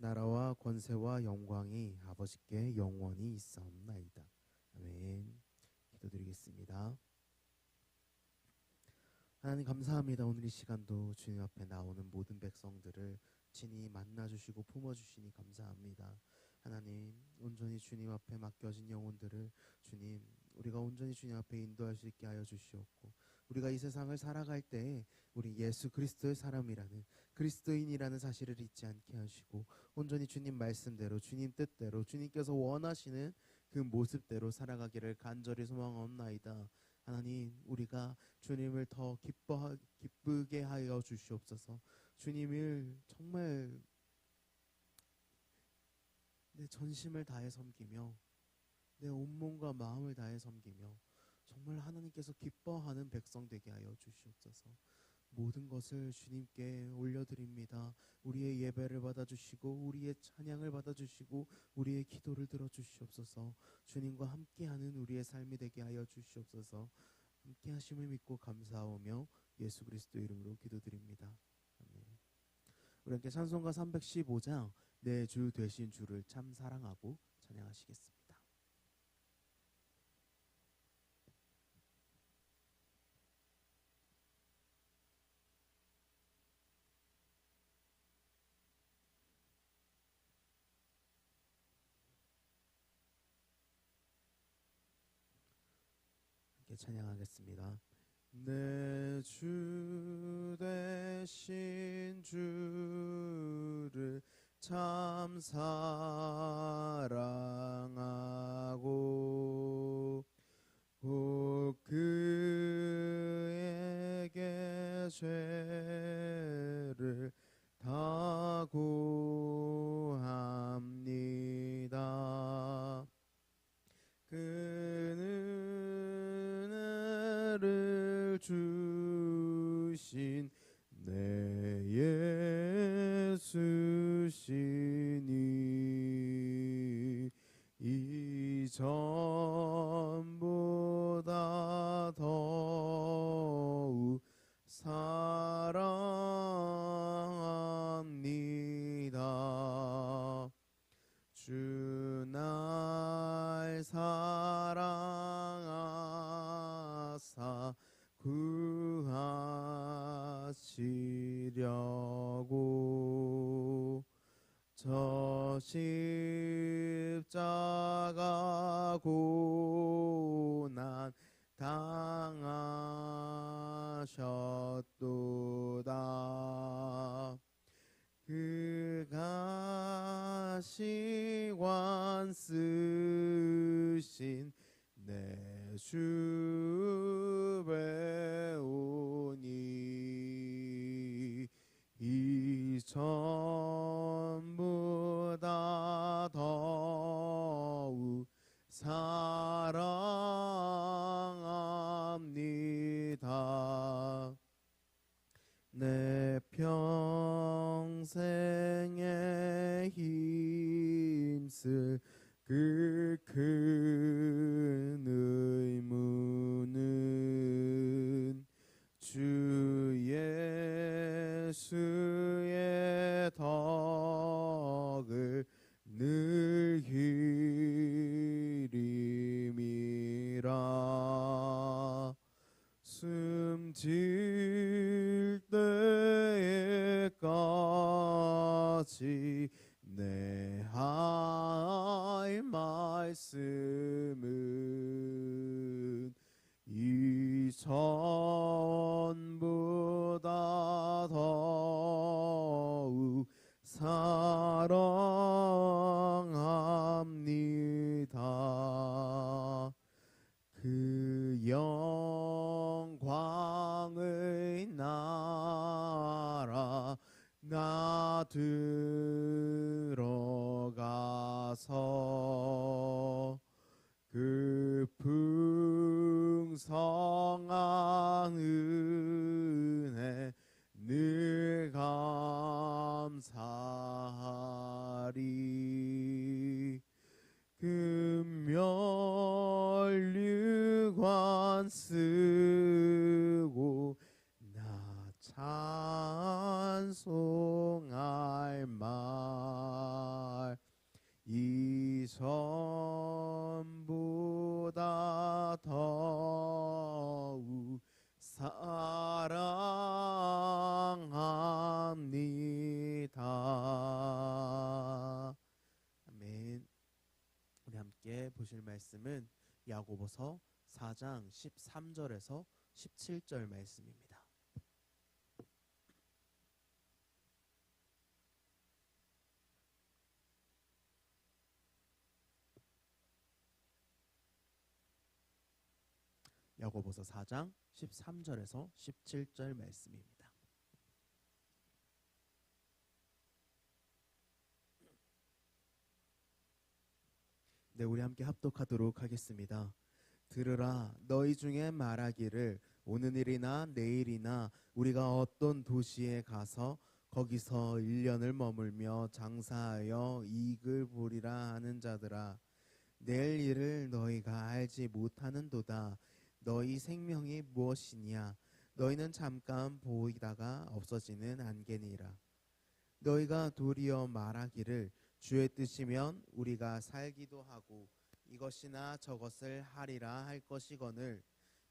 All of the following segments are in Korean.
나라와 권세와 영광이 아버지께 영원히 있사옵나이다. 아멘. 기도드리겠습니다. 하나님 감사합니다. 오늘 이 시간도 주님 앞에 나오는 모든 백성들을 친히 만나주시고 품어주시니 감사합니다. 하나님 온전히 주님 앞에 맡겨진 영혼들을 주님 우리가 온전히 주님 앞에 인도할 수 있게 하여 주시옵고 우리가 이 세상을 살아갈 때 우리 예수 그리스도의 사람이라는 그리스도인이라는 사실을 잊지 않게 하시고 온전히 주님 말씀대로 주님 뜻대로 주님께서 원하시는 그 모습대로 살아가기를 간절히 소망하옵나이다. 하나님 우리가 주님을 더 기뻐 기쁘게 하여 주시옵소서. 주님을 정말 내 전심을 다해 섬기며 내 온몸과 마음을 다해 섬기며 정말 하나님께서 기뻐하는 백성 되게 하여 주시옵소서. 모든 것을 주님께 올려드립니다. 우리의 예배를 받아주시고 우리의 찬양을 받아주시고 우리의 기도를 들어주시옵소서. 주님과 함께하는 우리의 삶이 되게 하여 주시옵소서. 함께 하심을 믿고 감사하며 예수 그리스도 이름으로 기도드립니다. 아멘. 우리 함께 찬송가 315장 내 주 되신 주를 참 사랑하고 찬양하시겠습니다. 찬양하겠습니다. 내주 되신 주를 참 사랑 주 날 사랑하사 구하시려고 저 십자가 고 사랑합니다. 내 평생에 힘쓸 그큰 이산보다 더욱 사랑합니다. 그 영광의 나라 나 들어가서 그 부. 풍성한 은혜 늘 감사하리. 금멸류관 쓰고 나찬 야고보서 4장 13절에서 17절 말씀입니다. 야고보서 4장 13절에서 17절 말씀입니다. 네, 우리 함께 합독하도록 하겠습니다. 들으라 너희 중에 말하기를 오는 일이나 내일이나 우리가 어떤 도시에 가서 거기서 1년을 머물며 장사하여 이익을 보리라 하는 자들아 내일 일을 너희가 알지 못하는도다. 너희 생명이 무엇이냐? 너희는 잠깐 보이다가 없어지는 안개니라. 너희가 도리어 말하기를 주의 뜻이면 우리가 살기도 하고 이것이나 저것을 하리라 할 것이거늘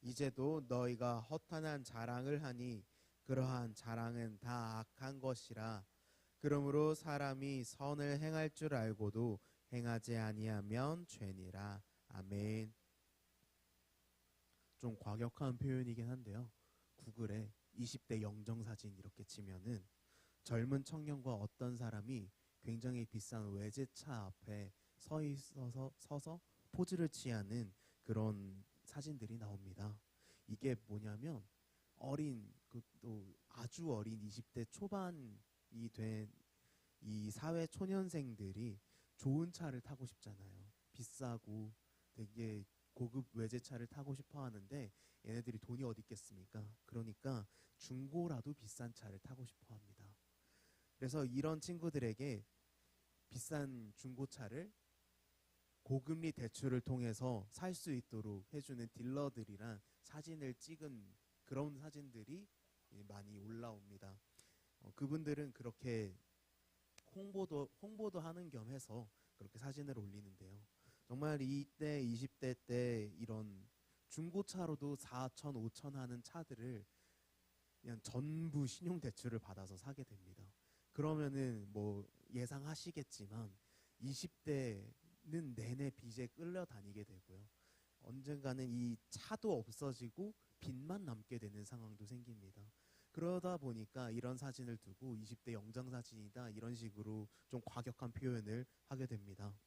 이제도 너희가 허탄한 자랑을 하니 그러한 자랑은 다 악한 것이라. 그러므로 사람이 선을 행할 줄 알고도 행하지 아니하면 죄니라. 아멘. 좀 과격한 표현이긴 한데요. 구글에 20대 영정 사진 이렇게 치면은 젊은 청년과 어떤 사람이 굉장히 비싼 외제차 앞에 서 있어서 서서 포즈를 취하는 그런 사진들이 나옵니다. 이게 뭐냐면 어린 그또 아주 어린 20대 초반이 된 이 사회 초년생들이 좋은 차를 타고 싶잖아요. 비싸고 되게 고급 외제차를 타고 싶어 하는데 얘네들이 돈이 어디 있겠습니까? 그러니까 중고라도 비싼 차를 타고 싶어 합니다. 그래서 이런 친구들에게 비싼 중고차를 고금리 대출을 통해서 살 수 있도록 해주는 딜러들이랑 사진을 찍은 그런 사진들이 많이 올라옵니다. 어, 그분들은 그렇게 홍보도 홍보도 하는 겸 해서 그렇게 사진을 올리는데요. 정말 이때 20대 때 이런 중고차로도 4천, 5천 하는 차들을 그냥 전부 신용 대출을 받아서 사게 됩니다. 그러면은 뭐 예상하시겠지만 20대는 내내 빚에 끌려다니게 되고요. 언젠가는 이 차도 없어지고 빚만 남게 되는 상황도 생깁니다. 그러다 보니까 이런 사진을 두고 20대 영장 사진이다 이런 식으로 좀 과격한 표현을 하게 됩니다.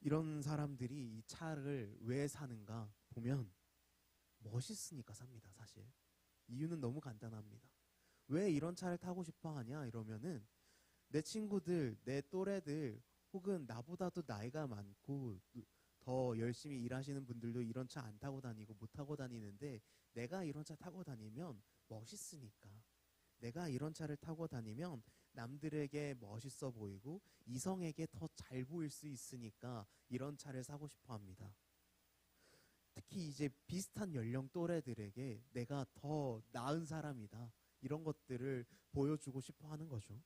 이런 사람들이 이 차를 왜 사는가 보면 멋있으니까 삽니다, 사실. 이유는 너무 간단합니다. 왜 이런 차를 타고 싶어 하냐 이러면은 내 친구들, 내 또래들 혹은 나보다도 나이가 많고 더 열심히 일하시는 분들도 이런 차 안 타고 다니고 못 타고 다니는데 내가 이런 차 타고 다니면 멋있으니까 내가 이런 차를 타고 다니면 남들에게 멋있어 보이고 이성에게 더 잘 보일 수 있으니까 이런 차를 사고 싶어 합니다. 특히 이제 비슷한 연령 또래들에게 내가 더 나은 사람이다. 이런 것들을 보여주고 싶어 하는 거죠.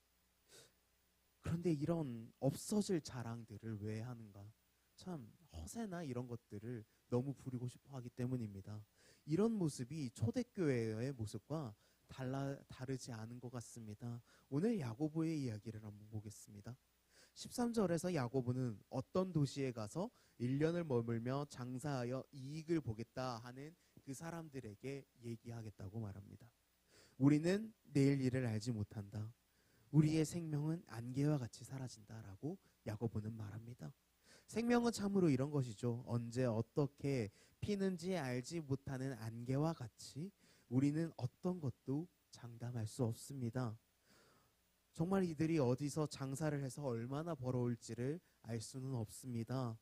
그런데 이런 없어질 자랑들을 왜 하는가? 참 허세나 이런 것들을 너무 부리고 싶어 하기 때문입니다. 이런 모습이 초대교회의 모습과 달라 다르지 않은 것 같습니다. 오늘 야고보의 이야기를 한번 보겠습니다. 13절에서 야고보는 어떤 도시에 가서 1년을 머물며 장사하여 이익을 보겠다 하는 그 사람들에게 얘기하겠다고 말합니다. 우리는 내일 일을 알지 못한다. 우리의 생명은 안개와 같이 사라진다라고 야고보는 말합니다. 생명은 참으로 이런 것이죠. 언제 어떻게 피는지 알지 못하는 안개와 같이 우리는 어떤 것도 장담할 수 없습니다. 정말 이들이 어디서 장사를 해서 얼마나 벌어올지를 알 수는 없습니다.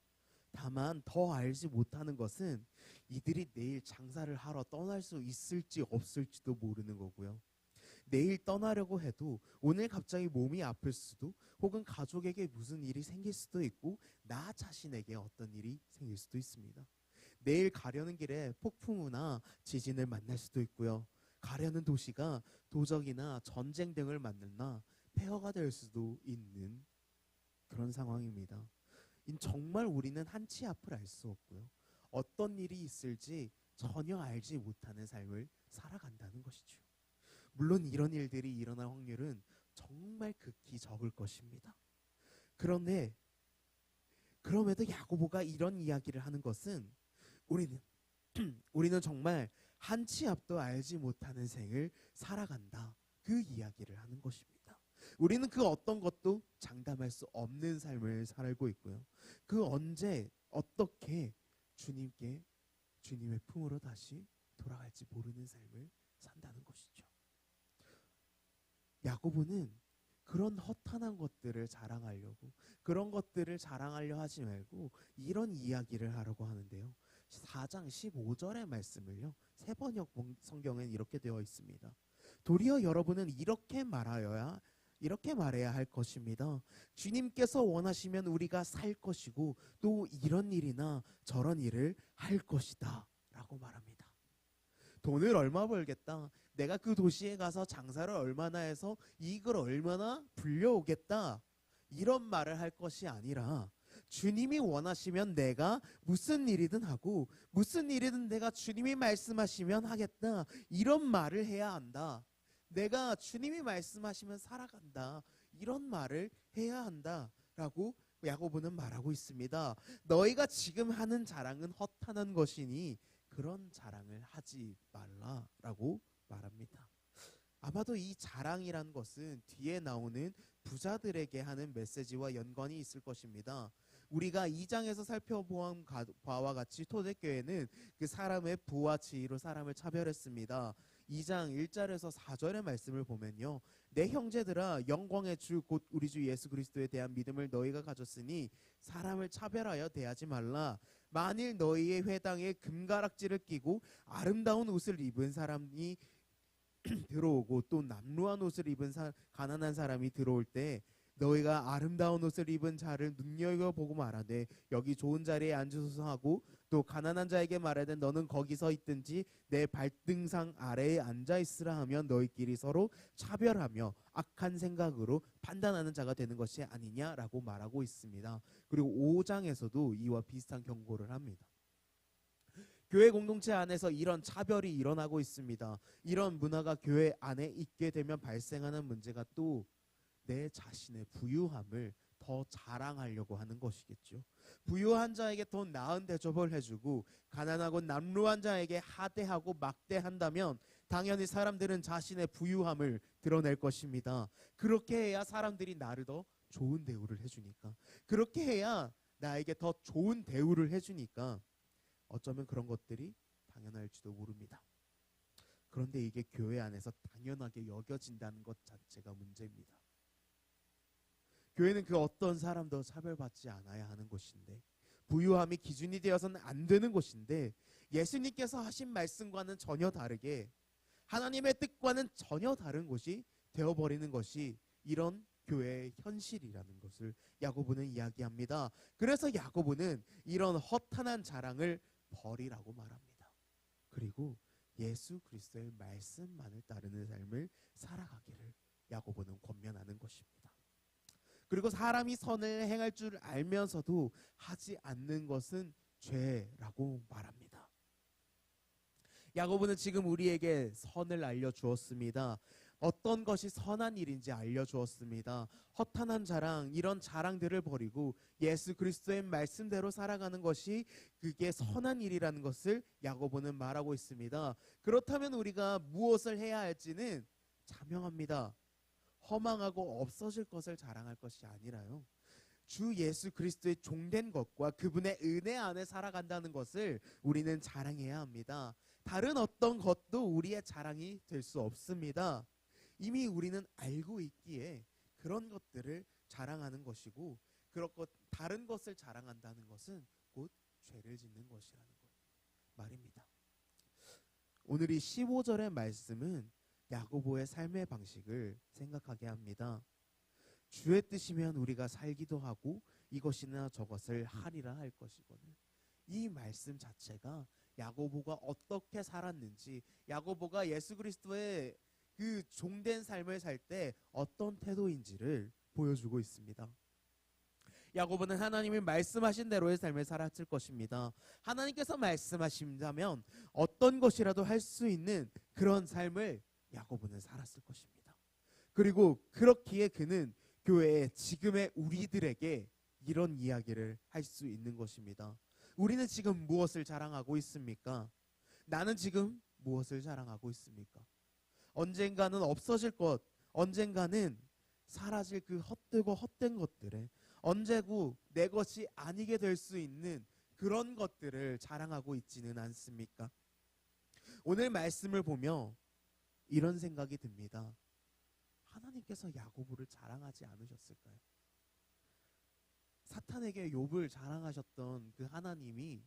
다만 더 알지 못하는 것은 이들이 내일 장사를 하러 떠날 수 있을지 없을지도 모르는 거고요. 내일 떠나려고 해도 오늘 갑자기 몸이 아플 수도 혹은 가족에게 무슨 일이 생길 수도 있고 나 자신에게 어떤 일이 생길 수도 있습니다. 내일 가려는 길에 폭풍우나 지진을 만날 수도 있고요. 가려는 도시가 도적이나 전쟁 등을 만나 폐허가 될 수도 있는 그런 상황입니다. 인 정말 우리는 한치 앞을 알 수 없고요. 어떤 일이 있을지 전혀 알지 못하는 삶을 살아간다는 것이죠. 물론 이런 일들이 일어날 확률은 정말 극히 적을 것입니다. 그런데 그럼에도 야고보가 이런 이야기를 하는 것은 우리는 우리는 정말 한치 앞도 알지 못하는 생을 살아간다. 그 이야기를 하는 것입니다. 우리는 그 어떤 것도 장담할 수 없는 삶을 살고 있고요. 그 언제 어떻게 주님께 주님의 품으로 다시 돌아갈지 모르는 삶을 산다는 것이죠. 야고보는 그런 허탄한 것들을 자랑하려고 그런 것들을 자랑하려 하지 말고 이런 이야기를 하려고 하는데요. 4장 15절의 말씀을요. 세 번역 성경엔 이렇게 되어 있습니다. 도리어 여러분은 이렇게 말하여야 이렇게 말해야 할 것입니다. 주님께서 원하시면 우리가 살 것이고 또 이런 일이나 저런 일을 할 것이다. 라고 말합니다. 돈을 얼마 벌겠다. 내가 그 도시에 가서 장사를 얼마나 해서 이익을 얼마나 불려오겠다. 이런 말을 할 것이 아니라 주님이 원하시면 내가 무슨 일이든 하고 무슨 일이든 내가 주님이 말씀하시면 하겠다. 이런 말을 해야 한다. 내가 주님이 말씀하시면 살아간다. 이런 말을 해야 한다라고 야고보는 말하고 있습니다. 너희가 지금 하는 자랑은 허탄한 것이니 그런 자랑을 하지 말라라고 말합니다. 아마도 이 자랑이란 것은 뒤에 나오는 부자들에게 하는 메시지와 연관이 있을 것입니다. 우리가 2장에서 살펴보은 바와 같이 토대교회는 그 사람의 부와 지위로 사람을 차별했습니다. 2장 1절에서 4절의 말씀을 보면요. 내 형제들아 영광의 주 곧 우리 주 예수 그리스도에 대한 믿음을 너희가 가졌으니 사람을 차별하여 대하지 말라. 만일 너희의 회당에 금가락지를 끼고 아름다운 옷을 입은 사람이 들어오고 또 남루한 옷을 입은 사, 가난한 사람이 들어올 때 너희가 아름다운 옷을 입은 자를 눈여겨 보고 말하되 여기 좋은 자리에 앉으소서 하고 또 가난한 자에게 말하되 너는 거기 서 있든지 내 발등상 아래에 앉아 있으라 하면 너희끼리 서로 차별하며 악한 생각으로 판단하는 자가 되는 것이 아니냐라고 말하고 있습니다. 그리고 5장에서도 이와 비슷한 경고를 합니다. 교회 공동체 안에서 이런 차별이 일어나고 있습니다. 이런 문화가 교회 안에 있게 되면 발생하는 문제가 또 내 자신의 부유함을 더 자랑하려고 하는 것이겠죠. 부유한 자에게 더 나은 대접을 해주고 가난하고 남루한 자에게 하대하고 막대한다면 당연히 사람들은 자신의 부유함을 드러낼 것입니다. 그렇게 해야 사람들이 나를 더 좋은 대우를 해주니까 그렇게 해야 나에게 더 좋은 대우를 해주니까 어쩌면 그런 것들이 당연할지도 모릅니다. 그런데 이게 교회 안에서 당연하게 여겨진다는 것 자체가 문제입니다. 교회는 그 어떤 사람도 차별받지 않아야 하는 곳인데 부유함이 기준이 되어서는 안 되는 곳인데 예수님께서 하신 말씀과는 전혀 다르게 하나님의 뜻과는 전혀 다른 곳이 되어버리는 것이 이런 교회의 현실이라는 것을 야고보는 이야기합니다. 그래서 야고보는 이런 허탄한 자랑을 버리라고 말합니다. 그리고 예수 그리스도의 말씀만을 따르는 삶을 살아가기를 야고보는 권면하는 것입니다. 그리고 사람이 선을 행할 줄 알면서도 하지 않는 것은 죄라고 말합니다. 야고보는 지금 우리에게 선을 알려 주었습니다. 어떤 것이 선한 일인지 알려주었습니다. 허탄한 자랑, 이런 자랑들을 버리고 예수 그리스도의 말씀대로 살아가는 것이 그게 선한 일이라는 것을 야고보는 말하고 있습니다. 그렇다면 우리가 무엇을 해야 할지는 자명합니다. 허망하고 없어질 것을 자랑할 것이 아니라요. 주 예수 그리스도의 종된 것과 그분의 은혜 안에 살아간다는 것을 우리는 자랑해야 합니다. 다른 어떤 것도 우리의 자랑이 될 수 없습니다. 이미 우리는 알고 있기에 그런 것들을 자랑하는 것이고 그렇고 다른 것을 자랑한다는 것은 곧 죄를 짓는 것이라는 것 말입니다. 오늘 이 15절의 말씀은 야고보의 삶의 방식을 생각하게 합니다. 주의 뜻이면 우리가 살기도 하고 이것이나 저것을 하리라 할 것이거든. 이 말씀 자체가 야고보가 어떻게 살았는지, 야고보가 예수 그리스도의 그 종된 삶을 살 때 어떤 태도인지를 보여주고 있습니다. 야고보는 하나님이 말씀하신 대로의 삶을 살았을 것입니다. 하나님께서 말씀하신다면 어떤 것이라도 할 수 있는 그런 삶을 야고보는 살았을 것입니다. 그리고 그렇기에 그는 교회에 지금의 우리들에게 이런 이야기를 할 수 있는 것입니다. 우리는 지금 무엇을 자랑하고 있습니까? 나는 지금 무엇을 자랑하고 있습니까? 언젠가는 없어질 것, 언젠가는 사라질 그 헛되고 헛된 것들에 언제고 내 것이 아니게 될 수 있는 그런 것들을 자랑하고 있지는 않습니까? 오늘 말씀을 보며 이런 생각이 듭니다. 하나님께서 야고보를 자랑하지 않으셨을까요? 사탄에게 욥을 자랑하셨던 그 하나님이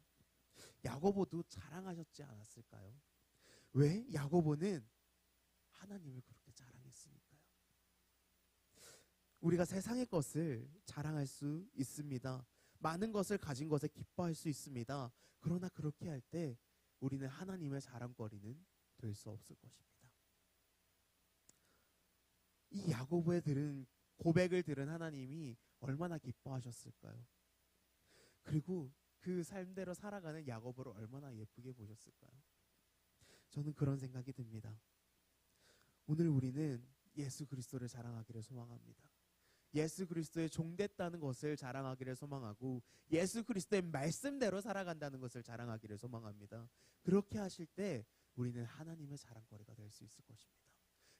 야고보도 자랑하셨지 않았을까요? 왜 야고보는 하나님을 그렇게 자랑했으니까요. 우리가 세상의 것을 자랑할 수 있습니다. 많은 것을 가진 것에 기뻐할 수 있습니다. 그러나 그렇게 할 때 우리는 하나님의 자랑거리는 될 수 없을 것입니다. 이 야고보의 들은 고백을 들은 하나님이 얼마나 기뻐하셨을까요? 그리고 그 삶대로 살아가는 야고보를 얼마나 예쁘게 보셨을까요? 저는 그런 생각이 듭니다. 오늘 우리는 예수 그리스도를 자랑하기를 소망합니다. 예수 그리스도의 종됐다는 것을 자랑하기를 소망하고 예수 그리스도의 말씀대로 살아간다는 것을 자랑하기를 소망합니다. 그렇게 하실 때 우리는 하나님의 자랑거리가 될 수 있을 것입니다.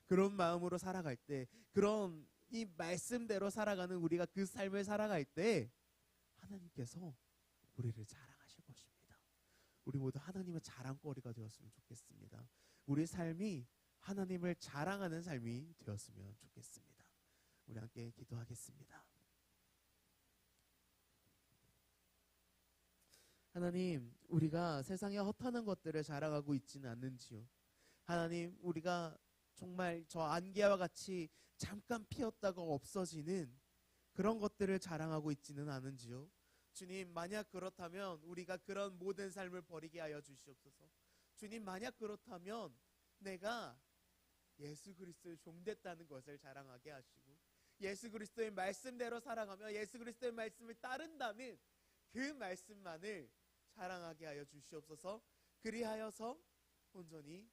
그런 마음으로 살아갈 때 그런 이 말씀대로 살아가는 우리가 그 삶을 살아갈 때 하나님께서 우리를 자랑하실 것입니다. 우리 모두 하나님의 자랑거리가 되었으면 좋겠습니다. 우리 삶이 하나님을 자랑하는 삶이 되었으면 좋겠습니다. 우리 함께 기도하겠습니다. 하나님, 우리가 세상에 허탄한 것들을 자랑하고 있지는 않는지요. 하나님, 우리가 정말 저 안개와 같이 잠깐 피었다가 없어지는 그런 것들을 자랑하고 있지는 않은지요. 주님, 만약 그렇다면 우리가 그런 모든 삶을 버리게 하여 주시옵소서. 주님, 만약 그렇다면 내가 예수 그리스도의 종됐다는 것을 자랑하게 하시고 예수 그리스도의 말씀대로 살아가며 예수 그리스도의 말씀을 따른다는 그 말씀만을 자랑하게 하여 주시옵소서. 그리하여서 온전히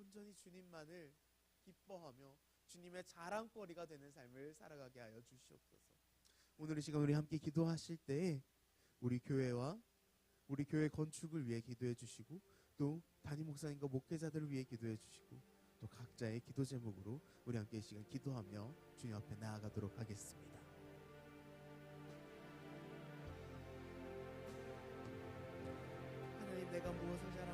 온전히 주님만을 기뻐하며 주님의 자랑거리가 되는 삶을 살아가게 하여 주시옵소서. 오늘 이 시간 우리 함께 기도하실 때 우리 교회와 우리 교회 건축을 위해 기도해 주시고 또 담임 목사님과 목회자들을 위해 기도해 주시고 또 각자의 기도 제목으로 우리 함께 이 시간 기도하며 주님 앞에 나아가도록 하겠습니다. 내가 무엇을 자랑합니까? 하